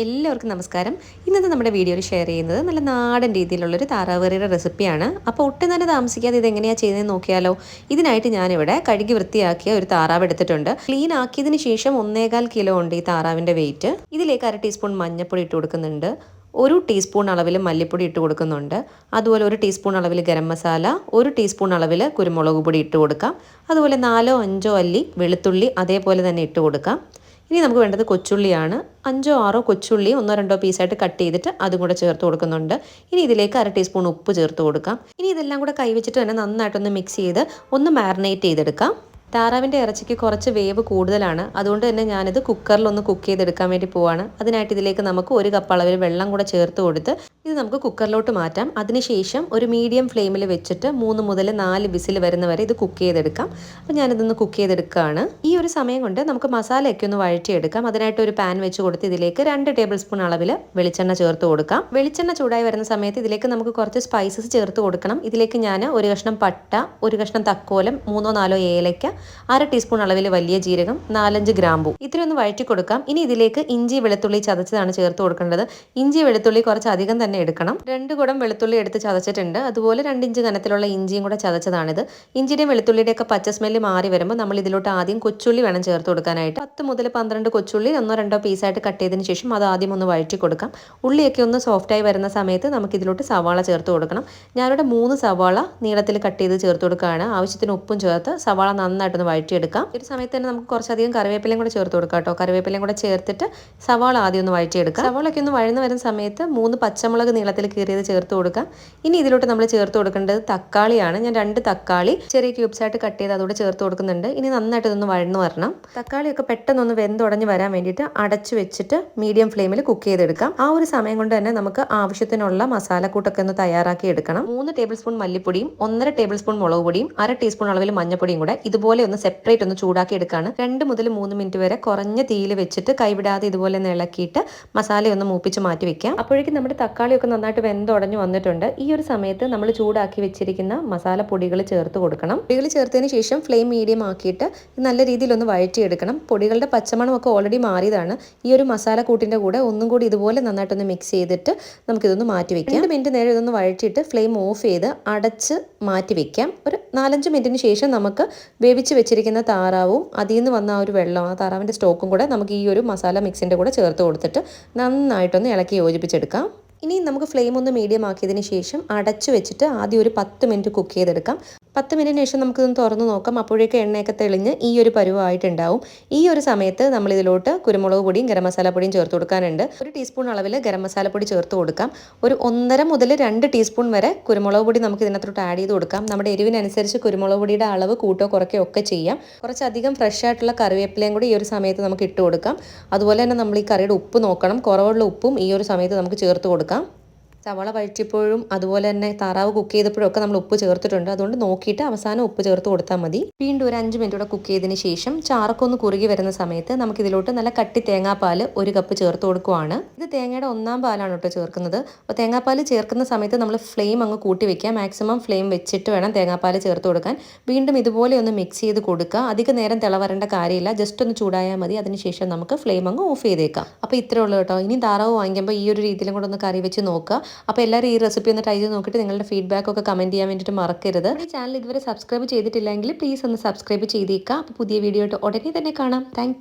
എല്ലാവർക്കും നമസ്കാരം. ഇന്നത്തെ നമ്മുടെ വീഡിയോയിൽ ഷെയർ ചെയ്യുന്നത് നല്ല നാടൻ രീതിയിലുള്ളൊരു താറാവേറിയുടെ റെസിപ്പിയാണ് അപ്പോൾ ഒട്ടും തന്നെ താമസിക്കാതെ ഇത് എങ്ങനെയാണ് ചെയ്യുന്നത് നോക്കിയാലോ? ഇതിനായിട്ട് ഞാനിവിടെ കഴുകി വൃത്തിയാക്കിയ ഒരു താറാവ് എടുത്തിട്ടുണ്ട്. ക്ലീൻ ആക്കിയതിന് ശേഷം ഒന്നേകാൽ കിലോ ഉണ്ട് ഈ താറാവിന്റെ വെയിറ്റ് ഇതിലേക്ക് അര ടീസ്പൂൺ മഞ്ഞൾപ്പൊടി ഇട്ട് കൊടുക്കുന്നുണ്ട്. ഒരു ടീസ്പൂൺ അളവിൽ മല്ലിപ്പൊടി ഇട്ട് കൊടുക്കുന്നുണ്ട്. അതുപോലെ ഒരു ടീസ്പൂൺ അളവിൽ ഗരം മസാല ഒരു ടീസ്പൂൺ അളവിൽ കുരുമുളക് പൊടി ഇട്ട് കൊടുക്കാം. അതുപോലെ നാലോ അഞ്ചോ അല്ലി വെളുത്തുള്ളി അതേപോലെ തന്നെ ഇട്ട് കൊടുക്കാം. ഇനി നമുക്ക് വേണ്ടത് കൊച്ചുള്ളിയാണ്. അഞ്ചോ ആറോ കൊച്ചുള്ളി ഒന്നോ രണ്ടോ പീസായിട്ട് കട്ട് ചെയ്തിട്ട് അതും കൂടെ ചേർത്ത് കൊടുക്കുന്നുണ്ട്. ഇനി ഇതിലേക്ക് അര ടീസ്പൂൺ ഉപ്പ് ചേർത്ത് കൊടുക്കാം. ഇനി ഇതെല്ലാം കൂടെ കൈവച്ചിട്ട് തന്നെ നന്നായിട്ടൊന്ന് മിക്സ് ചെയ്ത് ഒന്ന് മാരിനേറ്റ് ചെയ്തെടുക്കാം. താറാവിന്റെ ഇറച്ചിക്ക് കുറച്ച് വേവ് കൂടുതലാണ്. അതുകൊണ്ട് തന്നെ ഞാനിത് കുക്കറിലൊന്ന് കുക്ക് ചെയ്തെടുക്കാൻ വേണ്ടി പോവാണ്. അതിനായിട്ട് ഇതിലേക്ക് നമുക്ക് ഒരു കപ്പ് അളവിൽ വെള്ളം കൂടെ ചേർത്ത് കൊടുത്ത് ഇത് നമുക്ക് കുക്കറിലോട്ട് മാറ്റാം. അതിനുശേഷം ഒരു മീഡിയം ഫ്ലെയിമിൽ വെച്ചിട്ട് മൂന്ന് മുതൽ നാല് വിസിൽ വരുന്ന വരെ ഇത് കുക്ക് ചെയ്തെടുക്കാം. അപ്പോൾ ഞാനിതൊന്ന് കുക്ക് ചെയ്തെടുക്കുകയാണ്. ഈ ഒരു സമയം കൊണ്ട് നമുക്ക് മസാലയൊക്കെ ഒന്ന് വഴറ്റിയെടുക്കാം. അതിനായിട്ട് ഒരു പാൻ വെച്ച് കൊടുത്ത് ഇതിലേക്ക് രണ്ട് ടേബിൾ സ്പൂൺ അളവിൽ വെളിച്ചെണ്ണ ചേർത്ത് കൊടുക്കാം. വെളിച്ചെണ്ണ ചൂടായി വരുന്ന സമയത്ത് ഇതിലേക്ക് നമുക്ക് കുറച്ച് സ്പൈസസ് ചേർത്ത് കൊടുക്കണം. ഇതിലേക്ക് ഞാൻ ഒരു കഷ്ണം പട്ട ഒരു കഷ്ണം തക്കോലം മൂന്നോ നാലോ ഏലയ്ക്ക അര ടീസ്പൂൺ അളവിൽ വലിയ ജീരകം നാലഞ്ച് ഗ്രാമ്പു. ഇത്രയൊന്ന് വഴറ്റി കൊടുക്കാം. ഇനി ഇതിലേക്ക് ഇഞ്ചി വെളുത്തുള്ളി ചതച്ചതാണ് ചേർത്ത് കൊടുക്കേണ്ടത്. ഇഞ്ചി വെളുത്തുള്ളി കുറച്ച് അധികം തന്നെ എടുക്കണം. രണ്ട് കുടം വെളുത്തുള്ളി എടുത്ത് ചതച്ചിട്ടുണ്ട്. അതുപോലെ രണ്ട് ഇഞ്ച് കനത്തിലുള്ള ഇഞ്ചിയും കൂടെ ചതച്ചതാണിത്. ഇഞ്ചിയുടെയും വെളുത്തുള്ളിയുടെയൊക്കെ പച്ച സ്മെല്ല് മാറി വരുമ്പോൾ നമ്മൾ ഇതിലോട്ട് ആദ്യം കൊച്ചുള്ളി വേണം ചേർത്ത് കൊടുക്കാനായിട്ട്. പത്ത് മുതൽ പന്ത്രണ്ട് കൊച്ചുള്ളി ഒന്നോ രണ്ടോ പീസായിട്ട് കട്ട് ചെയ്തതിന് ശേഷം അത് ആദ്യം ഒന്ന് വഴറ്റി കൊടുക്കാം. ഉള്ളിയൊക്കെ ഒന്ന് സോഫ്റ്റായി വരുന്ന സമയത്ത് നമുക്ക് ഇതിലോട്ട് സവാള ചേർത്ത് കൊടുക്കണം. ഞാനിവിടെ മൂന്ന് സവാള നീളത്തിൽ കട്ട് ചെയ്ത് ചേർത്ത് കൊടുക്കുകയാണ്. ആവശ്യത്തിന് ഉപ്പും ചേർത്ത് സവാള നന്നായിട്ടൊന്ന് വഴറ്റിയെടുക്കാം. ഒരു സമയത്ത് തന്നെ നമുക്ക് കുറച്ചധികം കറിവേപ്പിലയും കൂടെ ചേർത്ത് കൊടുക്കാം കേട്ടോ. കറിവേപ്പിലയും കൂടെ ചേർത്തിട്ട് സവാള ആദ്യം ഒന്ന് വഴറ്റിയെടുക്കാം. സവാളൊക്കെ ഒന്ന് വഴന്ന് വരുന്ന സമയത്ത് മൂന്ന് പച്ചമുളക് നീളത്തിൽ കീറിയത് ചേർത്ത് കൊടുക്കാം. ഇനി ഇതിലോട്ട് നമ്മൾ ചേർത്ത് കൊടുക്കേണ്ടത് തക്കാളിയാണ്. ഞാൻ രണ്ട് തക്കാളി ചെറിയ ക്യൂബ്സ് ആയിട്ട് കട്ട് ചെയ്ത് അതോടെ ചേർത്ത് കൊടുക്കുന്നുണ്ട്. ഇനി നന്നായിട്ട് ഇതൊന്ന് വഴന്ന് വരണം. തക്കാളിയൊക്കെ പെട്ടെന്നൊന്ന് വെന്തുടഞ്ഞ് വരാൻ വേണ്ടിയിട്ട് അടച്ചു വെച്ചിട്ട് മീഡിയം ഫ്ലെയിമിൽ കുക്ക് ചെയ്തെടുക്കാം. ആ ഒരു സമയം കൊണ്ട് തന്നെ നമുക്ക് ആവശ്യത്തിനുള്ള മസാലക്കൂട്ടൊക്കെ ഒന്ന് തയ്യാറാക്കി എടുക്കണം. മൂന്ന് ടേബിൾ സ്പൂൺ മല്ലിപ്പൊടിയും ഒന്നര ടേബിൾ സ്പൂൺ മുളക് പൊടിയും അര ടീസ്പൂൺ അളവിൽ മഞ്ഞപ്പൊടിയും കൂടെ ഇതുപോലെ ഒന്ന് സെപ്പറേറ്റ് ഒന്ന് ചൂടാക്കി എടുക്കുകയാണ് രണ്ട് മുതൽ മൂന്ന് മിനിറ്റ് വരെ കുറഞ്ഞ തീയിൽ വെച്ചിട്ട് കൈവിടാതെ ഇതുപോലെ ഒന്ന് ഇളക്കിയിട്ട് മസാല ഒന്ന് മൂപ്പിച്ച് മാറ്റി വെക്കാം. അപ്പോഴേക്കും നമ്മുടെ തക്കാളിയൊക്കെ നന്നായിട്ട് വെന്തുടഞ്ഞു വന്നിട്ടുണ്ട്. ഈ ഒരു സമയത്ത് നമ്മൾ ചൂടാക്കി വെച്ചിരിക്കുന്ന മസാല പൊടികൾ ചേർത്ത് കൊടുക്കണം. പൊടികൾ ചേർത്തതിന് ശേഷം ഫ്ലെയിം മീഡിയം ആക്കിയിട്ട് നല്ല രീതിയിൽ ഒന്ന് വഴറ്റിയെടുക്കണം. പൊടികളുടെ പച്ചമണം ഒക്കെ ഓൾറെഡി മാറിയതാണ്. ഈ ഒരു മസാല കൂട്ടിന്റെ കൂടെ ഒന്നും കൂടി ഇതുപോലെ നന്നായിട്ടൊന്ന് മിക്സ് ചെയ്തിട്ട് നമുക്കിതൊന്ന് മാറ്റി വെക്കാം. രണ്ട് മിനിറ്റ് നേരം ഇതൊന്ന് വഴറ്റിയിട്ട് ഫ്ലെയിം ഓഫ് ചെയ്ത് അടച്ച് മാറ്റി വെക്കാം. ഒരു നാലഞ്ച് മിനിറ്റിന് ശേഷം നമുക്ക് വേവിച്ച് വെച്ചിരിക്കുന്ന താറാവും അതിൽ നിന്ന് വന്ന ആ ഒരു വെള്ളം ആ താറാവിന്റെ സ്റ്റോക്കും കൂടെ നമുക്ക് ഈ ഒരു മസാല മിക്സിന്റെ കൂടെ ചേർത്ത് കൊടുത്തിട്ട് നന്നായിട്ടൊന്ന് ഇളക്കി യോജിപ്പിച്ചെടുക്കാം. ഇനി നമുക്ക് ഫ്ലെയിം ഒന്ന് മീഡിയം ആക്കിയതിന് ശേഷം അടച്ചു വെച്ചിട്ട് ആദ്യം ഒരു പത്ത് മിനിറ്റ് കുക്ക് ചെയ്തെടുക്കാം. പത്ത് മിനിറ്റിന് ശേഷം നമുക്കിതൊന്ന് തുറന്ന് നോക്കാം. അപ്പോഴേക്കും എണ്ണയൊക്കെ തെളിഞ്ഞ് ഈ ഒരു പരുവായിട്ടുണ്ടാവും. ഈ ഒരു സമയത്ത് നമ്മൾ ഇതിലോട്ട് കുരുമുളക് പൊടിയും ഗരം മസാല പൊടിയും ചേർത്ത് കൊടുക്കാനുണ്ട്. ഒരു ടീസ്പൂൺ അളവിൽ ഗരം മസാല പൊടി ചേർത്ത് കൊടുക്കാം. ഒരു ഒന്നര മുതൽ രണ്ട് ടീസ്പൂൺ വരെ കുരുമുളക് പൊടി നമുക്ക് ഇതിനകത്തോട്ട് ആഡ് ചെയ്ത് കൊടുക്കാം. നമ്മുടെ എരിവിനനുസരിച്ച് കുരുമുളക് പൊടിയുടെ അളവ് കൂട്ടോ കുറയ്ക്കോ ഒക്കെ ചെയ്യാം. കുറച്ചധികം ഫ്രഷ് ആയിട്ടുള്ള കറിവേപ്പിലയും കൂടി ഈ ഒരു സമയത്ത് നമുക്ക് ഇട്ട് കൊടുക്കാം. അതുപോലെ തന്നെ നമ്മൾ ഈ കറിയുടെ ഉപ്പ് നോക്കണം. കുറവുള്ള ഉപ്പും ഈ ഒരു സമയത്ത് നമുക്ക് ചേർത്ത് കൊടുക്കാം. കൊടുക്കാം സവാള വഴറ്റിയപ്പോഴും അതുപോലെ തന്നെ താറാവ് കുക്ക് ചെയ്തപ്പോഴും ഒക്കെ നമ്മൾ ഉപ്പ് ചേർത്തിട്ടുണ്ട്. അതുകൊണ്ട് നോക്കിയിട്ട് അവസാനം ഉപ്പ് ചേർത്ത് കൊടുത്താൽ മതി. വീണ്ടും ഒരു അഞ്ച് മിനിറ്റ് കൂടെ കുക്ക് ചെയ്തതിന് ശേഷം ചാറക്കൊന്ന് കുറുകി വരുന്ന സമയത്ത് നമുക്ക് ഇതിലോട്ട് നല്ല കട്ടി തേങ്ങാപ്പാൽ ഒരു കപ്പ് ചേർത്ത് കൊടുക്കുവാണ്. ഇത് തേങ്ങയുടെ ഒന്നാം പാലാണ് കേട്ടോ ചേർക്കുന്നത്. അപ്പോൾ തേങ്ങാപ്പാൽ ചേർക്കുന്ന സമയത്ത് നമ്മൾ ഫ്ലെയിം അങ്ങ് കൂട്ടി വെക്കുക. മാക്സിമം ഫ്ലെയിം വെച്ചിട്ട് വേണം തേങ്ങാപ്പാൽ ചേർത്ത് കൊടുക്കാൻ. വീണ്ടും ഇതുപോലെ ഒന്ന് മിക്സ് ചെയ്ത് കൊടുക്കുക. അധിക നേരം തിളവരേണ്ട കാര്യമില്ല. ജസ്റ്റ് ഒന്ന് ചൂടായാൽ മതി. അതിനുശേഷം നമുക്ക് ഫ്ലെയിം അങ്ങ് ഓഫ് ചെയ്തേക്കാം. അപ്പോൾ ഇത്രേ ഉള്ളൂ കേട്ടോ. ഇനി താറാവ് വാങ്ങിക്കുമ്പോൾ ഈ ഒരു രീതിയിലും കൂടെ ഒന്ന് കറി വെച്ച് നോക്കുക. അപ്പോൾ എല്ലാവരും ഈ റെസിപ്പി ഒന്ന് ട്രൈ ചെയ്ത് നോക്കിയിട്ട് നിങ്ങളുടെ ഫീഡ്ബാക്ക് ഒക്കെ കമന്റ് ചെയ്യാൻ വേണ്ടിയിട്ട് മറക്കരുത്. ഈ ചാനൽ ഇതുവരെ സബ്സ്ക്രൈബ് ചെയ്തിട്ടില്ലെങ്കിൽ പ്ലീസ് ഒന്ന് സബ്സ്ക്രൈബ് ചെയ്തേക്കാം അപ്പോൾ പുതിയ വീഡിയോ ഉടനെ തന്നെ കാണാം. താങ്ക്